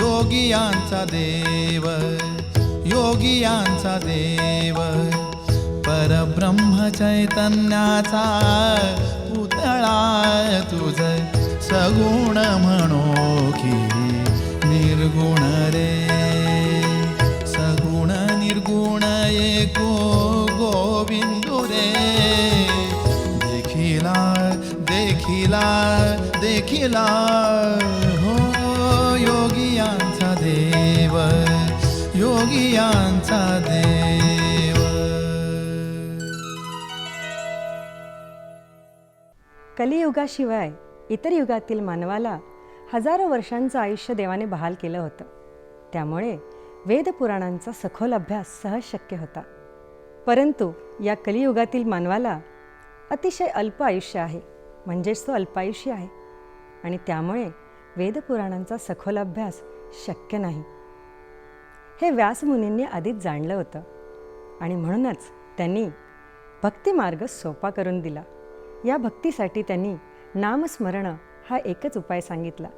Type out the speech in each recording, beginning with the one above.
योगियांचा देव योगियांचा देव परब्रह्म चैतन्याचा पुतळा तुझ सगुण देखिला हो योगियांचा देव योगियांचा देव. कलियुगाशिवाय इतर युगातील मानवाला हजारो वर्षांचं आयुष्य देवाने बहाल केलं होतं. त्यामुळे वेदपुराणांचा सखोल अभ्यास सहज शक्य होता. परंतु या कलियुगातील मानवाला अतिशय अल्प आयुष्य आहे. म्हणजेच तो अल्पायुषी आहे. आणि त्यामुळे वेदपुराणांचा सखोल अभ्यास शक्य नाही. हे व्यासमुनींनी आधीच जाणलं होतं आणि म्हणूनच त्यांनी भक्तिमार्ग सोपा करून दिला. या भक्तीसाठी त्यांनी नामस्मरण हा एकच उपाय सांगितला.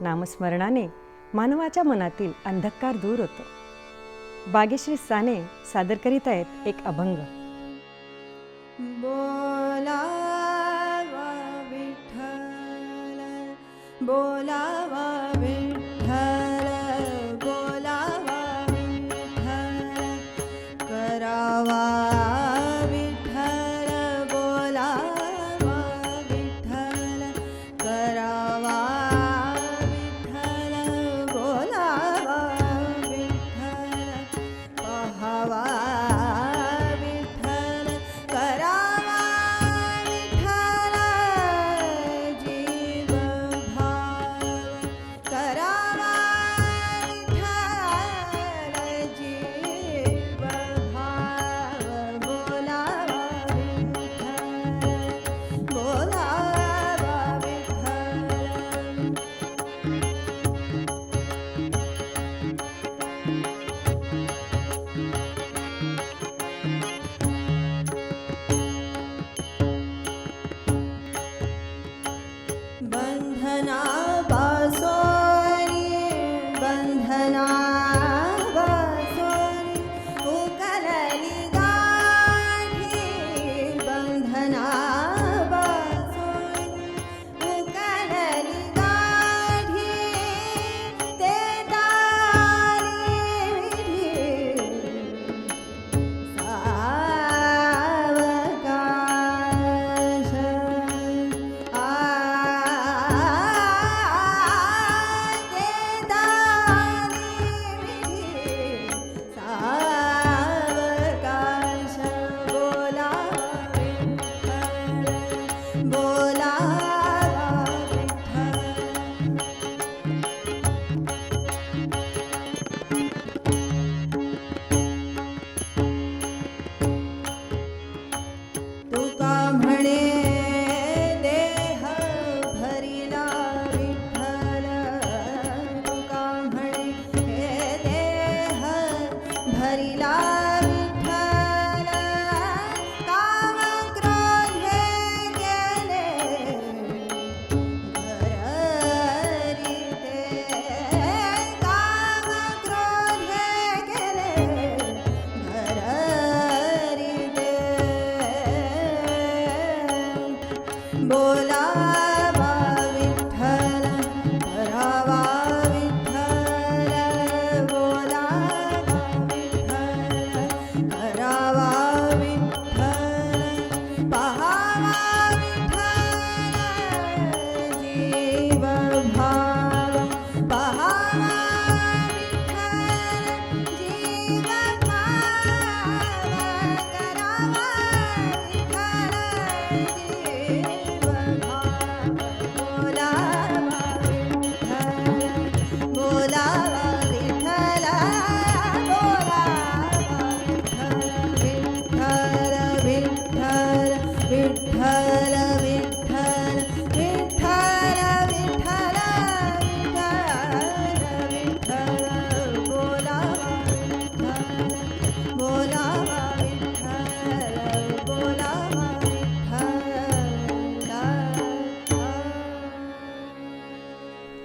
नामस्मरणाने मानवाच्या मनातील अंधकार दूर होतो. बागेश्री साने सादर करीत आहेत एक अभंग. बोला बोलावा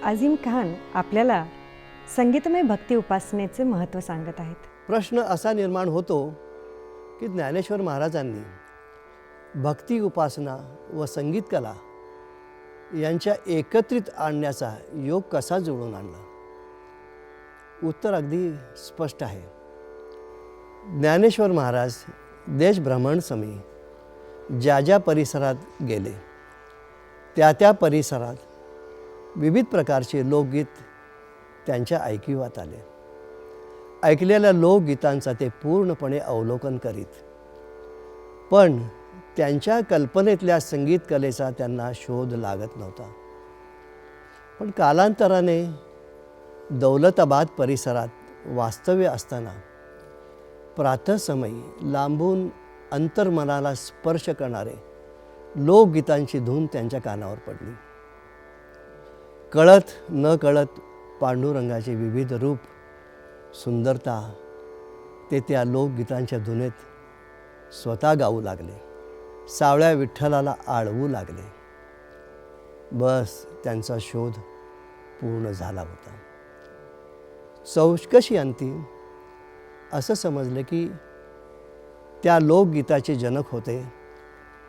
अझीम खान आपल्याला संगीतमय भक्ती उपासनेचे महत्त्व सांगत आहेत. प्रश्न असा निर्माण होतो की ज्ञानेश्वर महाराजांनी भक्ती उपासना व संगीत कला यांच्या एकत्रित आणण्याचा योग कसा जुळून आणला? उत्तर अगदी स्पष्ट आहे. ज्ञानेश्वर महाराज देशभ्रमणसमी ज्या ज्या परिसरात गेले त्या त्या परिसरात विविध प्रकारचे लोकगीत त्यांच्या ऐकिवात आले. ऐकलेल्या लोकगीतांचा ते पूर्णपणे अवलोकन करीत. पण त्यांच्या कल्पनेतल्या संगीत कलेचा त्यांना शोध लागत नव्हता. पण कालांतराने दौलताबाद परिसरात वास्तव्य असताना प्रातःसमयी लांबून अंतर्मनाला स्पर्श करणारे लोकगीतांची धून त्यांच्या कानावर पडली. कळत न कळत पांडुरंगाचे विविध रूप सुंदरता ते त्या लोकगीतांच्या धुनेत स्वतः गाऊ लागले. सावळ्या विठ्ठलाला आळवू लागले. बस त्यांचा शोध पूर्ण झाला होता. चौकशी अंती असं समजलं की त्या लोकगीताचे जनक होते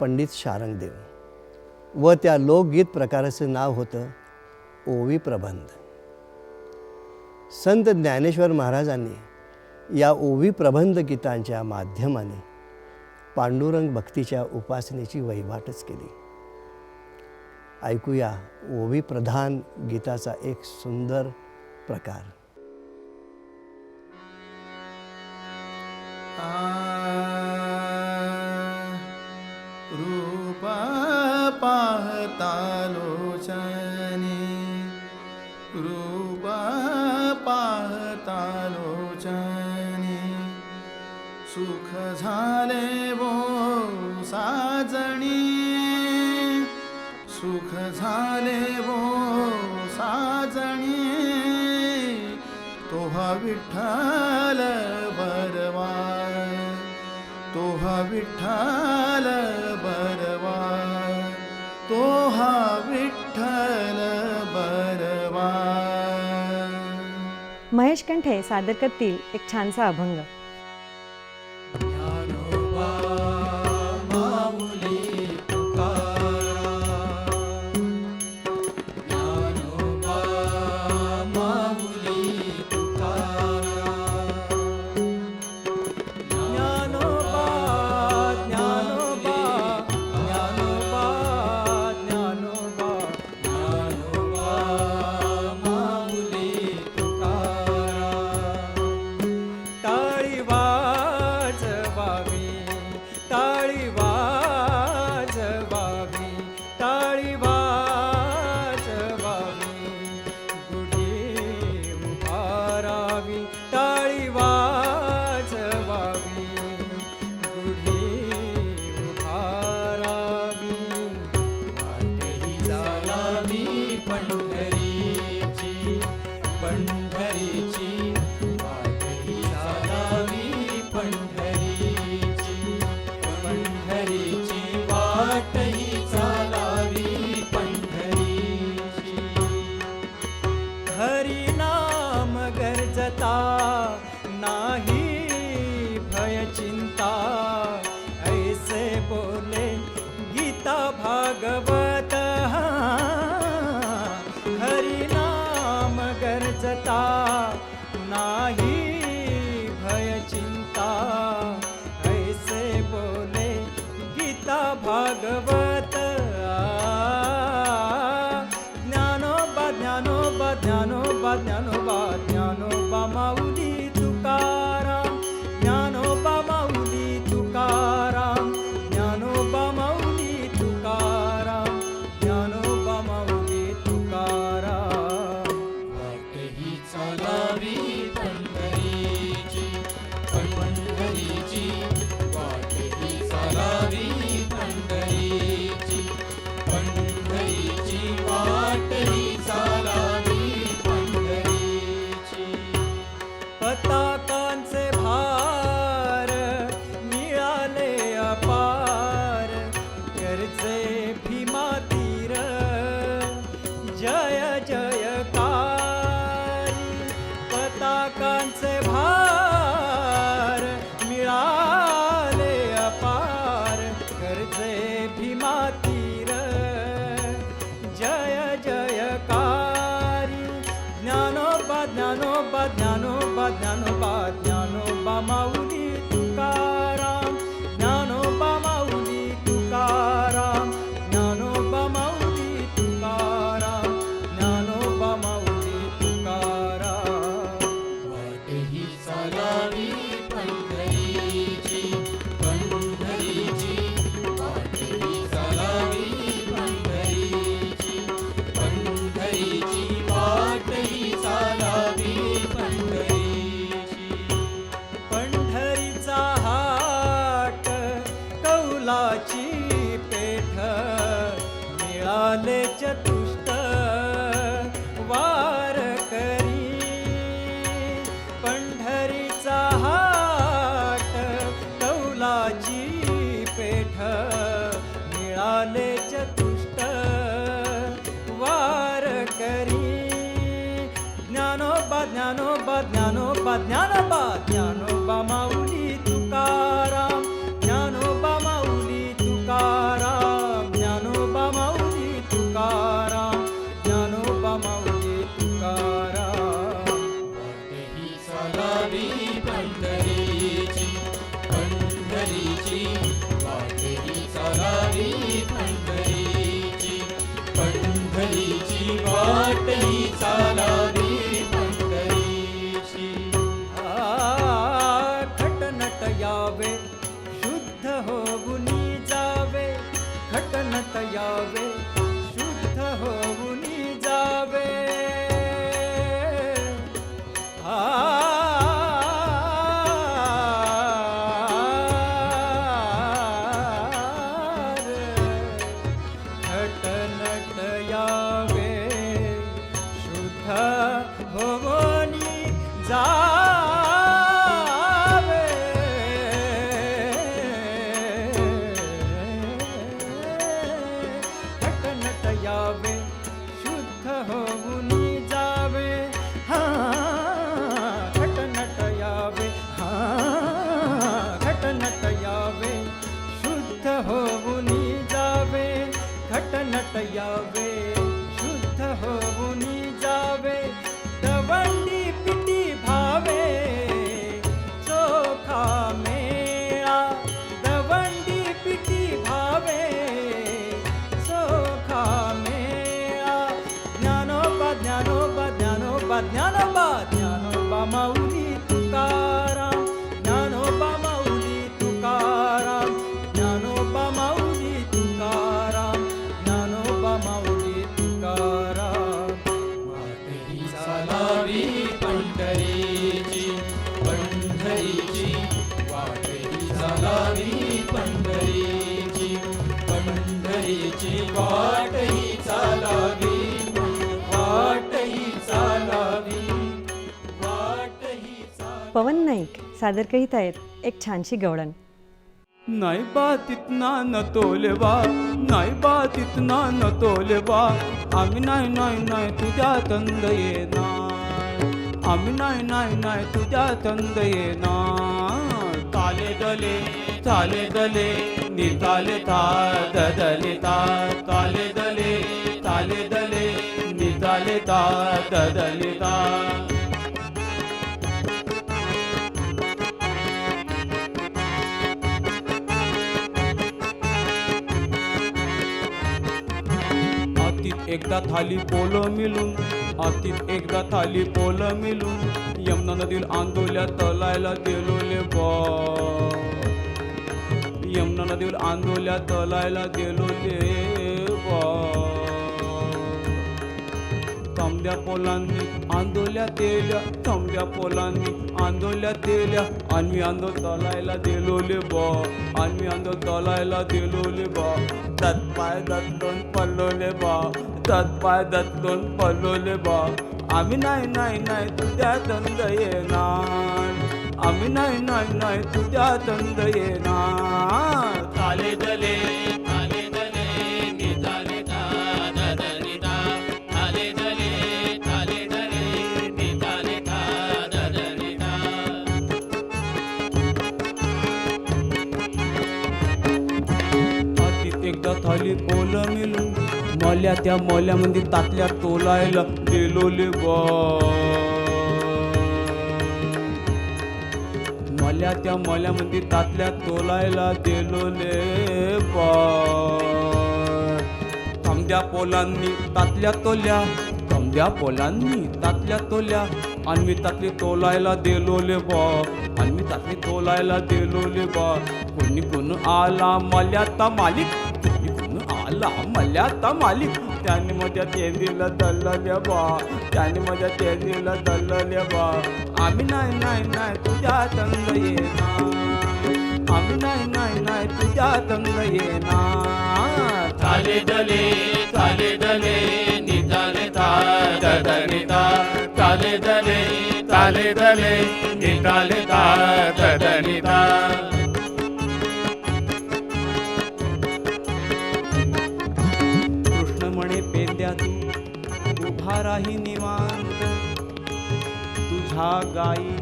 पंडित शारंगदेव. व त्या लोकगीत प्रकाराचं नाव होतं ओवी प्रबंध. संत ज्ञानेश्वर महाराजांनी या ओवी प्रबंध गीतांच्या माध्यमाने पांडुरंग भक्तीच्या उपासनेची वहिवाटच केली. ऐकूया ओवी प्रधान गीताचा एक सुंदर प्रकार. रूप पाहता सुख झाले वो साजणी. सुख झाले वो साजणी. तोहा विठ्ठल बरवा तोहा विठ्ठल बरवा तोहा विठ्ठल बरवा महेश कंठे सादर करतील एक छानसा अभंग. ज्ञानोबा ज्ञानोबा ज्ञानोबा माऊली तुकाराम झाले चतुष्ट वारकरी पंढरीचा हाट कौलाची पेठ मिळाले चतुष्ट वारकरी ज्ञानोबा ज्ञानोबा ज्ञानोबा ज्ञानोबा ज्ञानोबा माऊली. वाटही चालावी पंढरीची आ, खटनट यावे शुद्ध होऊनी जावे खटनट यावे. नाईक सादर करीत आहेत एक छानशी गवळण. नाही बातीत ना न तोलेवा नाही बातीत ना न तोलेवा. आम्ही नाही नाही नाही तुझ्या तंद येणार. आम्ही नाही नाही नाही तुझ्या तंद येणार. ताले गले ताले गले निताले ता ददले ता ताले दले ताले दले निताले ता ददले ता एकदा थाली पोल मिळून आतीत एकदा थाली पोल मिलून यमुना नदील आंदोल्या तलायला गेलोले बा. यमुना नदीवर आंदोल्या तलायला गेलोले बा. थांब्या पोलांनी आंदोल्या तेल्या थांब्या पोलांनी आंदोल्या तेल्या. आम्ही आंदो तलायला दिलोले बा आम्ही आंदो तलायला दिलोले बा. दात पाय दत्तोन पल्लोले बा दात पाय दत्तोन पल्लोले बा. आम्ही नाही नाही नाही तुझ्या दंद येणार. आम्ही नाही नाही नाही तुझ्या दंद येणार. चाले दले आल्या त्या मल्यामध्ये तातल्या तोलायला गेलोले बा. मल्या त्या मल्यामध्ये तातल्या तोलायला गेलोले कमद्या पोलांनी तातल्या तोल्या कमद्या पोलांनी तातल्या तोल्या आणि मी तातली तोलायला दिलोले बा. आणि मी तातली तोलायला दिलोले बा. कोणी कोण आला मल्या ता मालिक? दिला मला आता मालिक त्याने माझ्या ते दिलं दल्ल बा. त्याने माझ्या ते दिलं दल्ल बा. आम्ही नाही नाही नाही तुझ्या दंग येणार. आम्ही नाही नाही नाही तुझ्या दंग येणार. चाले दले चाले दले निदाने ता ददनिता दले दले उभा निवांत तुझ्या गाई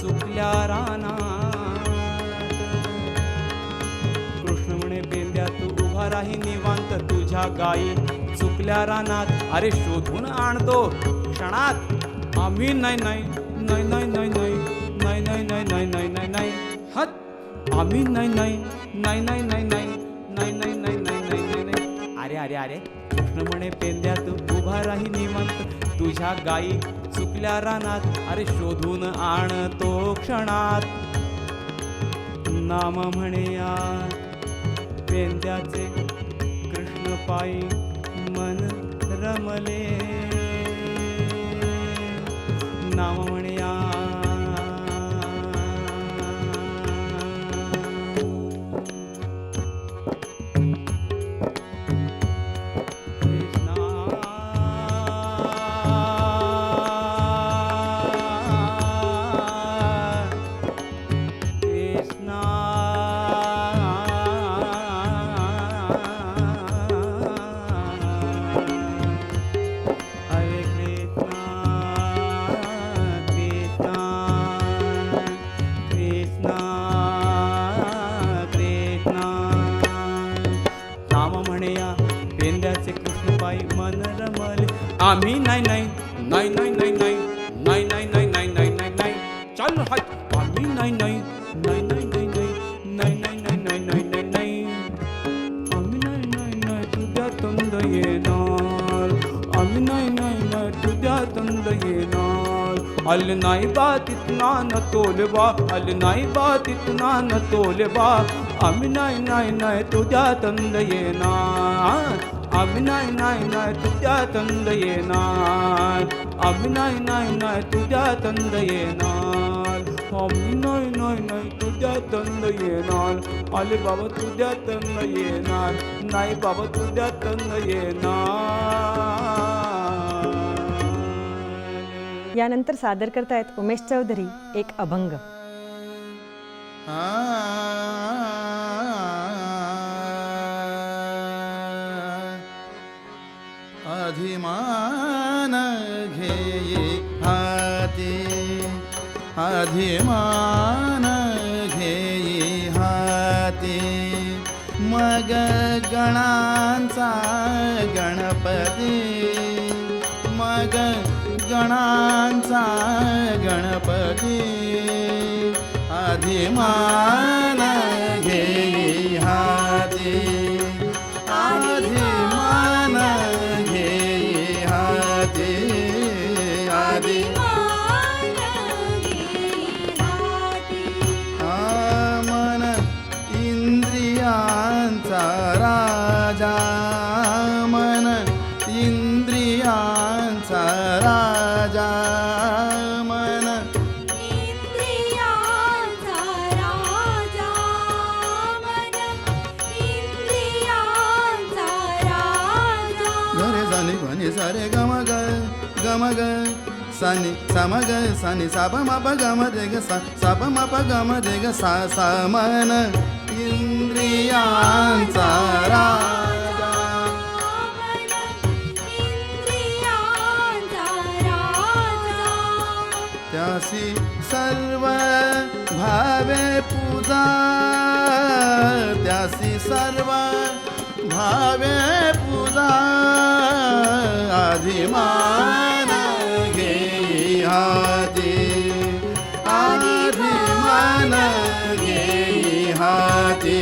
सुकल्या रानात कृष्ण म्हणे बेंद्या तू उभा राही निवांत तुझ्या गाई चुकल्या रानात अरे शोधून आणतो क्षणात आम्ही नाही नाही नाही नाही नाही नाही नाही नाही नाही नाही नाही नाही हत आम्ही नाही नाही नाही नाही नाही नाही नाही नाही नाही नाही नाही नाही अरे अरे अरे कृष्णमणे पेंद्यात उभा राही निवंत. तुझ्या गायी चुकल्या रानात अरे शोधून आण तो क्षणात. नाम म्हणे पेंद्याचे कृष्णपायी मन रमले. आम्ही नाही नाही नाही नाही नाही नाही नाही नाही नाही नाही नाही नाही नाही चल हाय आम्ही नाही नाही नाही नाही नाही नाही नाही नाही नाही नाही नाही नाही आम्ही नाही नाही नाही तुझ्या तंद येणार आम्ही नाही नाही नाही तुझ्या तंद येणार अल नाही बा तिथना न तोले बा अल नाही बा तिथना न तोले बा आम्ही नाही नाही नाही तुझ्या तंद येणार आम्ही नाही नाही नाही तुझ्या तंद येणार आम्ही नाही नाही नाही तुझ्या तंद येणार आम्ही नाही नाही नाही तुझ्या तंद येणार आले बाबा तुझ्या तंद येणार नाही बाबा तुझ्या तंद येणार यानंतर सादर करतायत उमेश चौधरी एक अभंग। अधिमान अधिमान घेई हाती. मग गणांचा गणपती. मग गणांचा गणपती. अधिमान सानी सम ग सानी साप माप गम रे ग सा साप माप गम रे ग सा सा मन इंद्रियांचा राजा। त्यासी सर्व भावे पूजा। त्यासी सर्व भावे पूजा। आधिमान घे आधी आधिमान हाती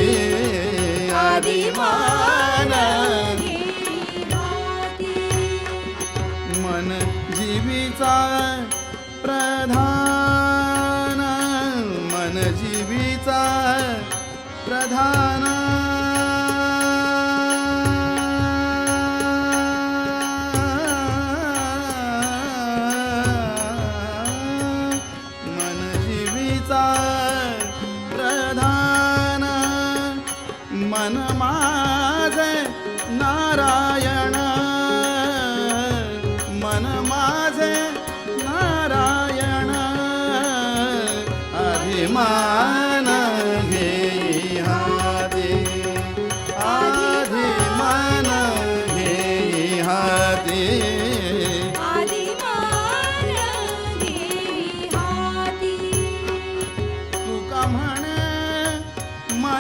आदिमान मन जीवीचा प्रधान मन जीवीचा प्रधान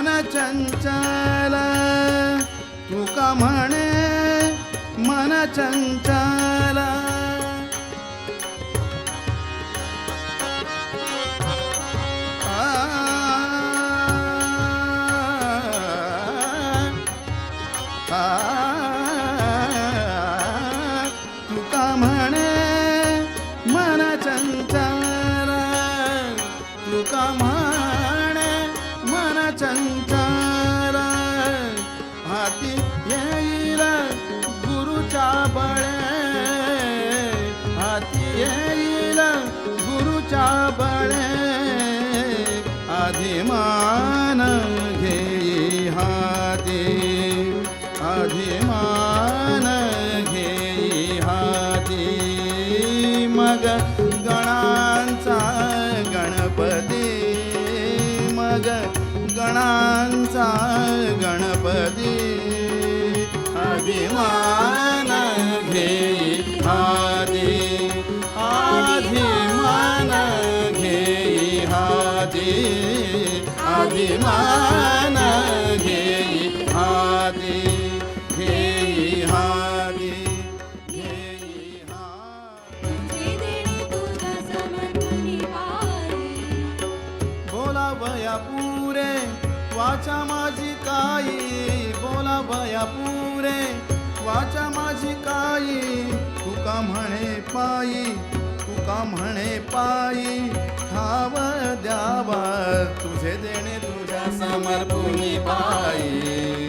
मन चंचल तुका म्हणे मन चंचला? आधिमान घेई हाती। आधिमान घेई हाती। मग गणांचा गणपती। मग गणांचा गणपती। अभिमान भया पुरे वाचा माझी काई बोला भया पुरे. वाचा माझी काई तुका म्हणे पायी तुका म्हणे पायी खाव द्यावा तुझे देणे तुझ्या समर्पुणी पायी